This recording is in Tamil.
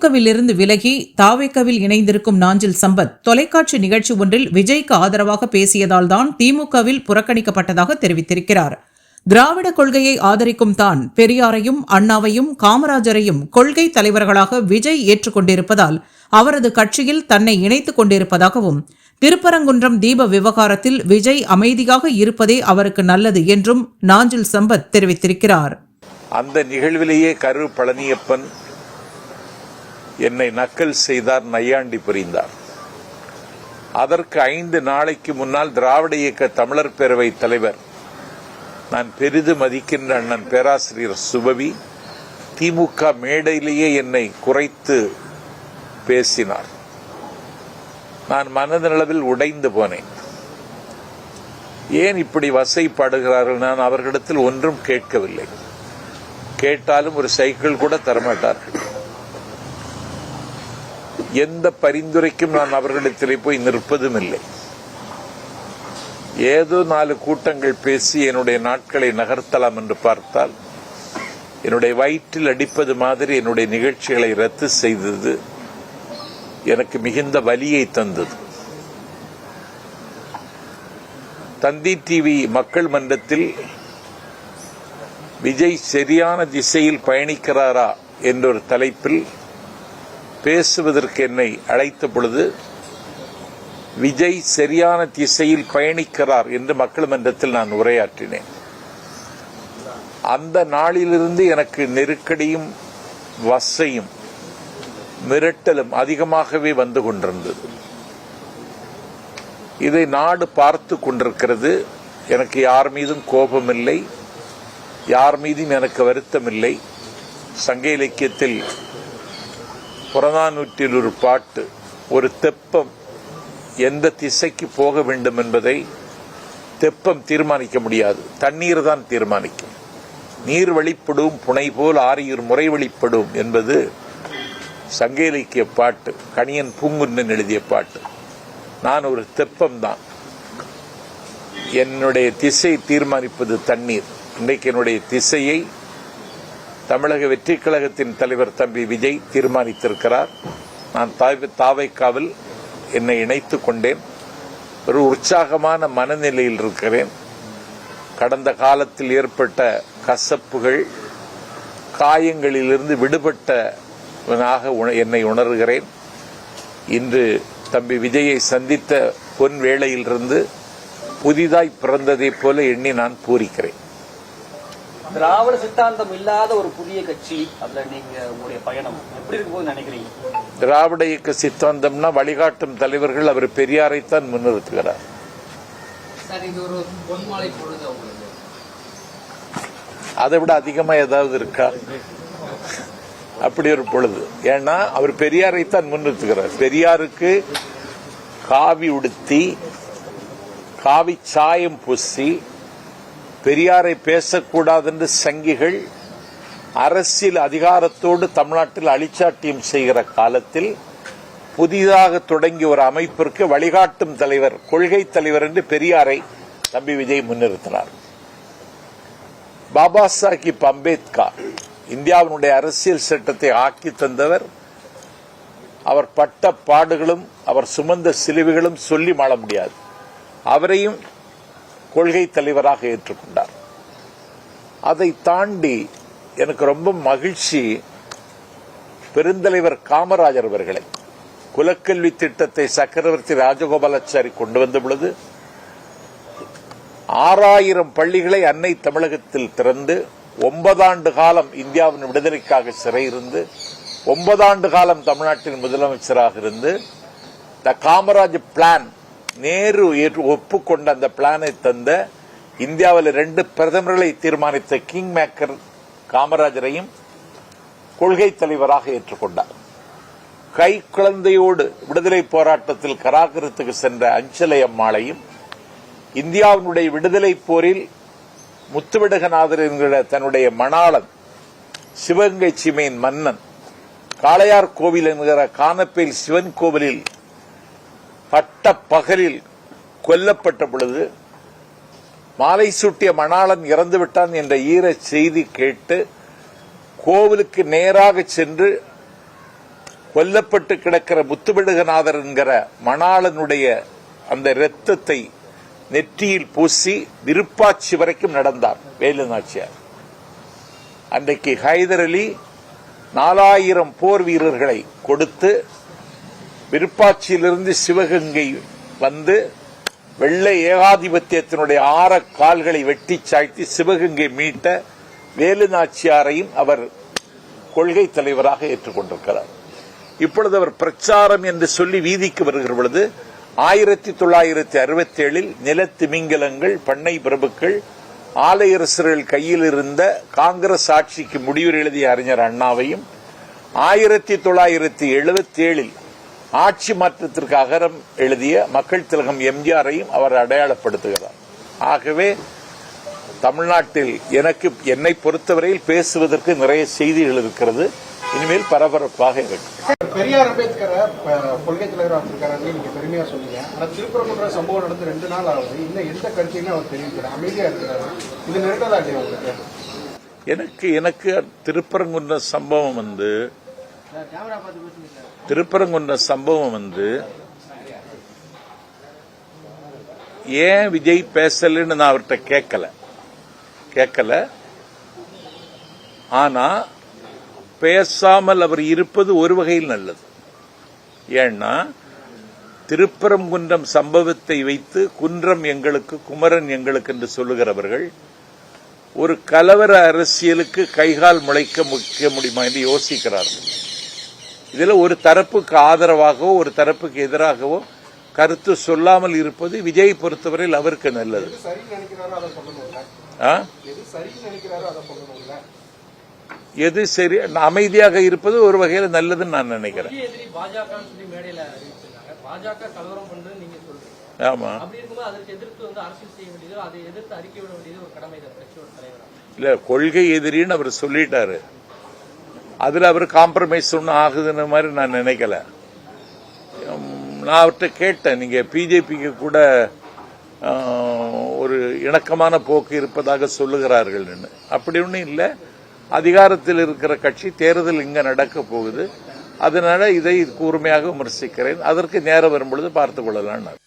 திமுகவில் இருந்து விலகி தாவேக்கவில் இணைந்திருக்கும் நாஞ்சில் சம்பத் தொலைக்காட்சி நிகழ்ச்சி ஒன்றில் விஜய்க்கு ஆதரவாக பேசியதால் தான் திமுகவில் புறக்கணிக்கப்பட்டதாக தெரிவித்திருக்கிறார். திராவிட கொள்கையை ஆதரிக்கும் தான் பெரியாரையும் அண்ணாவையும் காமராஜரையும் கொள்கை தலைவர்களாக விஜய் ஏற்றுக்கொண்டிருப்பதால் அவரது கட்சியில் தன்னை இணைத்துக் கொண்டிருப்பதாகவும் திருப்பரங்குன்றம் தீப விவகாரத்தில் விஜய் அமைதியாக இருப்பதே அவருக்கு நல்லது என்றும் நாஞ்சில் சம்பத் தெரிவித்திருக்கிறார். அந்த நிகழ்விலேயே கரு பழனியப்பன் என்னை நக்கல் செய்தார் நையாண்டி புரிந்தார். அதற்கு ஐந்து நாளைக்கு முன்னால் திராவிட இயக்க தமிழர் பேரவை தலைவர் நான் பெரிது மதிக்கின்ற அண்ணன் பேராசிரியர் சுபவி திமுக மேடையிலேயே என்னை குறைத்து பேசினார். நான் மனதளவில் உடைந்து போனேன். ஏன் இப்படி வசைப்படுகிறார்கள்? நான் அவர்களிடத்தில் ஒன்றும் கேட்கவில்லை. கேட்டாலும் ஒரு சைக்கிள் கூட தரமாட்டார்கள். எந்த பரிந்துரைக்கும் நான் அவர்களிடத்திலே போய் நிற்பதும் இல்லை ஏதோ நாலு கூட்டங்கள் பேசி என்னுடைய நாட்களை நகர்த்தலாம் என்று பார்த்தால் என்னுடைய வயிற்றில் அடிப்பது மாதிரி என்னுடைய நிகழ்ச்சிகளை ரத்து செய்தது எனக்கு மிகுந்த வலியை தந்தது. தந்தி டிவி மக்கள் மன்றத்தில் விஜய் சரியான திசையில் பயணிக்கிறாரா என்ற ஒரு தலைப்பில் பேசுவதற்கு என்னை அழைத்த பொழுது விஜய் சரியான திசையில் பயணிக்கிறார் என்று மக்கள் மன்றத்தில் நான் உரையாற்றினேன். அந்த நாளிலிருந்து எனக்கு நெருக்கடியும் வசையும் மிரட்டலும் அதிகமாகவே வந்து கொண்டிருந்தது. இதை நாடு பார்த்து கொண்டிருக்கிறது. எனக்கு யார் மீதும் கோபம் இல்லை யார் மீதும் எனக்கு வருத்தம் இல்லை சங்க இலக்கியத்தில் புறநானூற்றில் ஒரு பாட்டு ஒரு தெப்பம் எந்த திசைக்கு போக வேண்டும் என்பதை தெப்பம் தீர்மானிக்க முடியாது. தண்ணீர் தான் தீர்மானிக்கும். நீர் வழிப்படும் புனை போல் ஆரியூர் முறை வழிப்படும் என்பது சங்க இலக்கிய பாட்டு கணியன் பூங்குன்னன் எழுதிய பாட்டு. நான் ஒரு தெப்பம் தான். என்னுடைய திசை தீர்மானிப்பது தண்ணீர். இன்றைக்கு என்னுடைய திசையை தமிழக வெற்றி கழகத்தின் தலைவர் தம்பி விஜய் தீர்மானித்திருக்கிறார். நான் தாய்- தாவைக்காவில் என்னை இணைத்துக் கொண்டேன். ஒரு உற்சாகமான மனநிலையில் இருக்கிறேன். கடந்த காலத்தில் ஏற்பட்ட கசப்புகள் காயங்களிலிருந்து விடுபட்டவனாக உண- என்னை உணர்கிறேன். இன்று தம்பி விஜயை சந்தித்த பொன் வேளையிலிருந்து புதிதாய் பிறந்ததைப் போல எண்ணி நான் பூரிக்கிறேன். திராவிட சித்தாந்தம் இல்லாத ஒரு புதிய கட்சி அதுல நீங்க உங்களுடைய பயணம் எப்படி இருக்கும் போது நினைக்கிறீங்க? திராவிட இயக்க சித்தாந்தம்னா வழிகாட்டும் தலைவர்கள் அவர் பெரியாரைத்தான் முன்னிறுத்துகிறார். சார் இது ஒரு பொன்மாலை பொழுது உங்களுக்கு அதை விட அதிகமா ஏதாவது இருக்கா? அப்படி ஒரு பொழுது. ஏன்னா அவர் பெரியாரைத்தான் முன்னிறுத்துகிறார். பெரியாருக்கு காவி உடுத்தி காவி சாயம் பூசி பெரியாரை பேசக்கூடாது என்று சங்கிகள் அரசியல் அதிகாரத்தோடு தமிழ்நாட்டில் அழிச்சாட்டியம் செய்கிற காலத்தில் புதிதாக தொடங்கிய ஒரு அமைப்பிற்கு வழிகாட்டும் தலைவர் கொள்கை தலைவர் என்று பெரியாரை தம்பி விஜய் முன்னிறுத்தினார். பாபா சாஹிப் அம்பேத்கர் இந்தியாவினுடைய அரசியல் சட்டத்தை ஆக்கி தந்தவர். அவர் பட்ட பாடுகளும் அவர் சுமந்த சிலுவைகளும் சொல்லி மாள முடியாது. அவரையும் கொள்கை தலைவராக ஏற்றுக்கொண்டார். அதை தாண்டி எனக்கு ரொம்ப மகிழ்ச்சி பெருந்தலைவர் காமராஜர் அவர்களை. குலக்கல்வி திட்டத்தை சக்கரவர்த்தி ராஜகோபாலாச்சாரி கொண்டு வந்த பொழுது ஆறாயிரம் பள்ளிகளை அன்னை தமிழகத்தில் திறந்து ஒன்பதாண்டு காலம் இந்தியாவின் விடுதலைக்காக சிறையிருந்து ஒன்பதாண்டு காலம் தமிழ்நாட்டின் முதலமைச்சராக இருந்து த காமராஜ் பிளான் நேரு ஏற்று- ஒப்புக்கொண்ட அந்த பிளானை தந்த இந்தியாவில் ரெண்டு பிரதமர்களை தீர்மானித்த கிங் மேக்கர் காமராஜரையும் கொள்கை தலைவராக ஏற்றுக்கொண்டார். கை குழந்தையோடு விடுதலை போராட்டத்தில் கராகரத்துக்கு சென்ற அஞ்சலை அம்மாளையும் இந்தியாவினுடைய விடுதலை போரில் முத்துவிடகநாதர் என்கிற தன்னுடைய மணாளன் சிவகங்கை சீமையின் மன்னன் காளையார் கோவில் என்கிற கானப்பேல் சிவன் கோவிலில் பட்ட பகலில் கொல்லப்பட்ட பொழுது மாலை சூட்டிய மணாளன் இறந்துவிட்டான் என்ற ஈர செய்தி கேட்டு கோவிலுக்கு நேராக சென்று கொல்லப்பட்டு கிடக்கிற முத்துவிடுகநாதர் என்கிற மணாளனுடைய அந்த இரத்தத்தை நெற்றியில் பூசி விருப்பாச்சி வரைக்கும் நடந்தார் வேலு நாச்சியார் அன்றைக்கு ஹைதர் அலி நாலாயிரம் போர் வீரர்களை கொடுத்து விருப்பாட்சியிலிருந்து சிவகங்கை வந்து வெள்ளை ஏகாதிபத்தியத்தினுடைய ஆற கால்களை வெட்டி சாய்த்தி சிவகங்கை மீட்ட வேலு நாச்சியாரையும் அவர் கொள்கை தலைவராக ஏற்றுக்கொண்டிருக்கிறார். இப்பொழுது அவர் பிரச்சாரம் என்று சொல்லி வீதிக்கு வருகிற பொழுது ஆயிரத்தி தொள்ளாயிரத்தி அறுபத்தி ஏழில் நிலத்திமிங்கலங்கள் பண்ணை பிரபுக்கள் ஆலையரசர்கள் கையில் இருந்த காங்கிரஸ் ஆட்சிக்கு முடிவு எழுதிய அறிஞர் அண்ணாவையும் ஆயிரத்தி தொள்ளாயிரத்தி எழுபத்தி ஏழில் ஆட்சி மாற்றத்திற்கு அகரம் எழுதிய மக்கள் திலகம் எம்ஜிஆரையும் அவர் அடையாளப்படுத்துகிறார். ஆகவே தமிழ்நாட்டில் எனக்கு என்னை பொறுத்தவரையில் பேசுவதற்கு நிறைய செய்திகள் இருக்கிறது. இனிமேல் பரபரப்பாக இருக்கும். பெரியார் அம்பேத்கரை கொள்கை தலைவராக வச்சிருக்காருன்னு நீங்க பெருமையா சொன்னீங்க. ஆனா திருப்பரங்குன்ற சம்பவம் நடந்து ரெண்டு நாள் ஆகுது. இன்னும் எந்த கருத்தையுமே அவர் தெரிவிக்கிறார் அமைதியா இருக்கிறாரு. இது நெருக்கதா உங்களுக்கு எனக்கு எனக்கு திருப்பரங்குன்ற சம்பவம் வந்து திருப்பரங்குன்ற சம்பவம் வந்து ஏன் விஜய் பேசலன்னு நான் அவர்கிட்ட கேட்கல. கேட்கல. ஆனா பேசாமல் அவர் இருப்பது ஒரு வகையில் நல்லது. ஏன்னா திருப்பரங்குன்றம் சம்பவத்தை வைத்து குன்றம் எங்களுக்கு குமரன் எங்களுக்கு என்று சொல்லுகிறவர்கள் ஒரு கலவர அரசியலுக்கு கைகால் முளைக்க முடியுமா என்று யோசிக்கிறார்கள். இதுல ஒரு தரப்புக்கு ஆதரவாகவோ ஒரு தரப்புக்கு எதிராகவோ கருத்து சொல்லாமல் இருப்பது விஜய் பொறுத்தவரையில் அவருக்கு நல்லது. எது சரின்னு நினைக்கிறாரோ அதை சொல்லணும்ல ஆ? எது சரின்னு நினைக்கிறாரோ அதை சொல்லணும்ல எது சரி அமைதியாக இருப்பது ஒரு வகையில் நல்லதுன்னு நான் நினைக்கிறேன். ஆமா. அப்படி இருக்கும்போது அதற்கு எதிர்த்து வந்து அரசியல் செய்ய வேண்டியது அதை எதிர்த்து அறிக்கை விட வேண்டியது ஒரு கடமை தான் கட்சியோட தலைவரா இல்ல கொள்கை எதிரின்னு அவர் சொல்லிட்டாரு. அதில் அவர் காம்ப்ரமைஸ் ஒன்றும் ஆகுதுன்னு மாதிரி நான் நினைக்கல. நான் அவர்கிட்ட கேட்டேன் நீங்கள் பிஜேபிக்கு கூட ஒரு இணக்கமான போக்கு இருப்பதாக சொல்லுகிறார்கள் அப்படி ஒன்றும் இல்லை. அதிகாரத்தில் இருக்கிற கட்சி தேர்தல் இங்கே நடக்க போகுது. அதனால இதை கூர்மையாக விமர்சிக்கிறேன். அதற்கு நேரம் வரும்பொழுது பார்த்துக் கொள்ளலாம்